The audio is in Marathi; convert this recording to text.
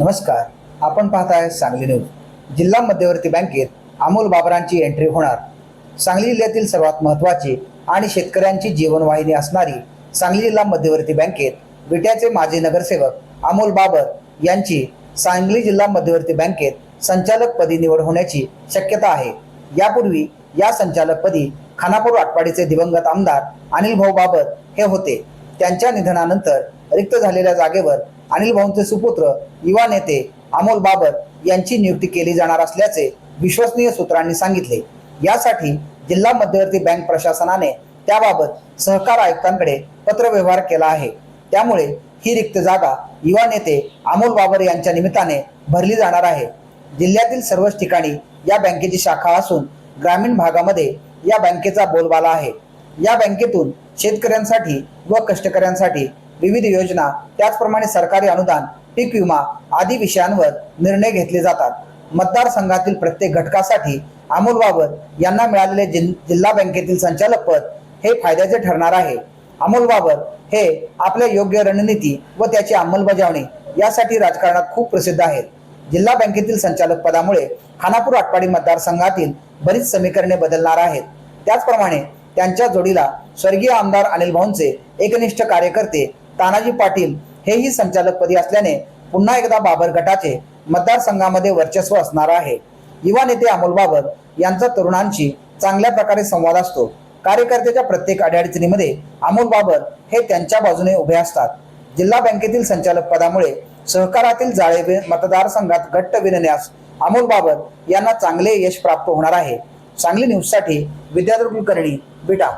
नमस्कार. आपण पाहताय सांगली न्यूज. जिल्हा मध्यवर्ती बँकेत अमोल बाबरांची एंट्री होणार. सांगली जिल्ह्यातील सर्वात महत्त्वाची आणि शेतकऱ्यांची जीवनवाहिनी असणारी सांगली जिल्हा मध्यवर्ती बँकेत विट्याचे माजी नगरसेवक अमोल बाबर यांची सांगली जिल्हा मध्यवर्ती बँकेत संचालकपदी निवड होण्याची शक्यता आहे. यापूर्वी या संचालकपदी खानापूर आटपाडीचे दिवंगत आमदार अनिल भाऊ बाबर हे होते. त्यांच्या निधनानंतर रिक्त झालेल्या जागेवर अनिल भाऊंचे सुपुत्र युवा नेते अमोल बाबर यांची नियुक्ती केली जाणार असल्याचे विश्वसनीय सूत्रांनी सांगितले. यासाठी जिल्हा मध्यवर्ती बँक प्रशासनाने त्याबाबत सहकार आयुक्तांकडे पत्रव्यवहार केला आहे. त्यामुळे ही रिक्त जागा युवा नेते अमोल बाबर यांच्या निमित्ताने भरली जाणार आहे. जिल्ह्यातील सर्वच ठिकाणी या बँकेची शाखा असून ग्रामीण भागामध्ये या बँकेचा बोलबाला आहे. या बँकेतून शेतकऱ्यांसाठी व कष्टकऱ्यांसाठी विविध योजना त्याचप्रमाणे सरकारी अनुदान पीक विमा आदी विषयांवर निर्णय घेतले जातात. मतदारसंघातील प्रत्येक घटकासाठी अमोल बाबर यांना मिळालेले जिल- जिल्हा बँकेतील संचालक पद हे फायद्याचे ठरणार आहे. अमोल बाबर हे आपल्या योग्य रणनीती व त्याची अंमलबजावणी यासाठी राजकारणात खूप प्रसिद्ध आहेत. जिल्हा बँकेतील संचालक पदामुळे खानापूर आटपाडी मतदारसंघातील बरीच समीकरणे बदलणार आहेत. त्याचप्रमाणे त्यांच्या जोडीला स्वर्गीय आमदार अनिल भाऊंचे एकनिष्ठ कार्यकर्ते तानाजी पाटील हेही संचालकपदी असल्याने पुन्हा एकदा बाबर गटाचे मतदारसंघामध्ये वर्चस्व असणार आहे. युवा नेते अमोल बाबर यांचा तरुणांशी चांगल्या प्रकारे संवाद असतो. कार्यकर्त्याच्या प्रत्येक अडीअडचणीमध्ये अमोल बाबर हे त्यांच्या बाजूने उभे असतात. जिल्हा बँकेतील संचालक पदामुळे सहकारातील जाळे मतदारसंघात घट्ट विनण्यास अमोल बाबर यांना चांगले यश प्राप्त होणार आहे. सांगली न्यूजसाठी विद्याधर कुलकर्णी बिटा.